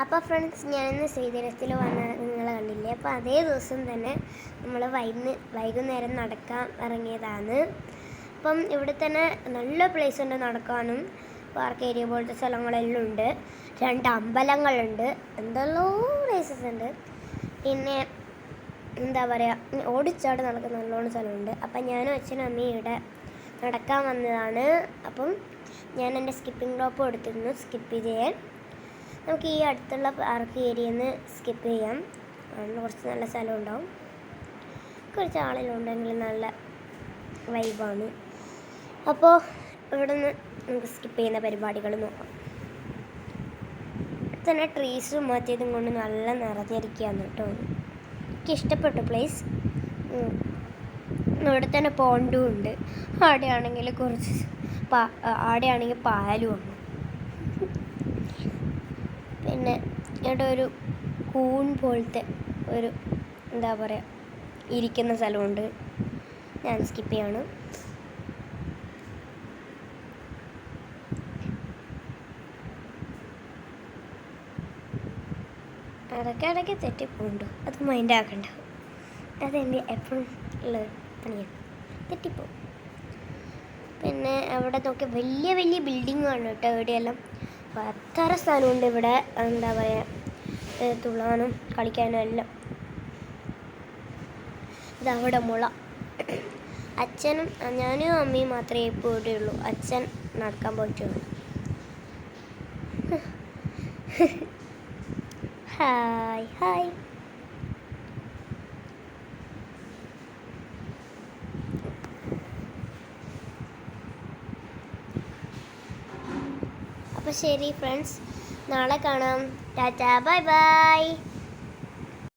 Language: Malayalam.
അപ്പോൾ ഫ്രണ്ട്സ് ഞാനിന്ന് ശ്രീധരത്തിൽ വന്ന നിങ്ങൾ കണ്ടില്ലേ? അപ്പോൾ അതേ ദിവസം തന്നെ നമ്മൾ വൈകുന്ന വൈകുന്നേരം നടക്കാൻ ഇറങ്ങിയതാണ്. അപ്പം ഇവിടെ തന്നെ നല്ല പ്ലേസ് ഉണ്ട് നടക്കാനും. പാർക്ക് ഏരിയ പോലത്തെ സ്ഥലങ്ങളെല്ലാം ഉണ്ട്. രണ്ട് അമ്പലങ്ങളുണ്ട്. എന്തെല്ലോ പ്ലേസസ് ഉണ്ട്. പിന്നെ എന്താ പറയുക ഓടിച്ചാട് നടക്കുന്ന നല്ലോണം സ്ഥലമുണ്ട്. അപ്പം ഞാനും അച്ഛനും അമ്മയും ഇവിടെ നടക്കാൻ വന്നതാണ്. അപ്പം ഞാൻ എന്റെ സ്കിപ്പിംഗ് റോപ്പ് എടുത്തിരുന്നു. സ്കിപ്പ് ചെയ്യാൻ. നമുക്ക് ഈ അടുത്തുള്ള പാർക്ക് ഏരിയയിൽ നിന്ന് സ്കിപ്പ് ചെയ്യാം. കുറച്ച് നല്ല സ്ഥലം ഉണ്ടാവും. കുറച്ച് ആളുകളുണ്ടെങ്കിൽ നല്ല വൈബാണ്. അപ്പോൾ ഇവിടെ നിന്ന് നമുക്ക് സ്കിപ്പ് ചെയ്യുന്ന പരിപാടികൾ നോക്കാം. തന്നെ ട്രീസ് മാറ്റിയതും കൊണ്ട് നല്ല നിറഞ്ഞിരിക്കുകയാണ് കേട്ടോ. എനിക്ക് ഇഷ്ടപ്പെട്ടു പ്ലേസ് ഇവിടെ തന്നെ പോണ്ടും ഉണ്ട്. ആടെയാണെങ്കിൽ കുറച്ച് പാ ആടെയാണെങ്കിൽ പാലും ഉണ്ട്. പിന്നെ ഇവിടെ ഒരു കൂൺ പോലത്തെ ഒരു എന്താ പറയുക ഇരിക്കുന്ന സ്ഥലമുണ്ട്. ഞാൻ സ്കിപ്പ് ചെയ്യാണ്. അതൊക്കെ ഇടയ്ക്ക് തെറ്റിപ്പോണ്ട്? അത് മൈൻഡ് ആക്കണ്ട. അതെന്റെ എപ്പോഴും ഉള്ള പണിയാണ്. തെറ്റിപ്പോവും. പിന്നെ അവിടെ നോക്കിയാൽ വലിയ വലിയ ബിൽഡിങ്ങാണ് കേട്ടോ ഇവിടെയെല്ലാം. അത്ര സ്ഥലമുണ്ട് ഇവിടെ. എന്താ പറയുക തുള്ളാനും കളിക്കാനും എല്ലാം. ഇതവിടെ മുള. അച്ഛനും ഞാനും അമ്മയും മാത്രമേ ഇപ്പോൾ ഇവിടെ ഉള്ളൂ. അച്ഛൻ നടക്കാൻ പോയിട്ടുള്ളൂ ഹായ് ഹായ്. ശരി ഫ്രണ്ട്സ് നാളെ കാണാം ടാറ്റാ ബൈ ബൈ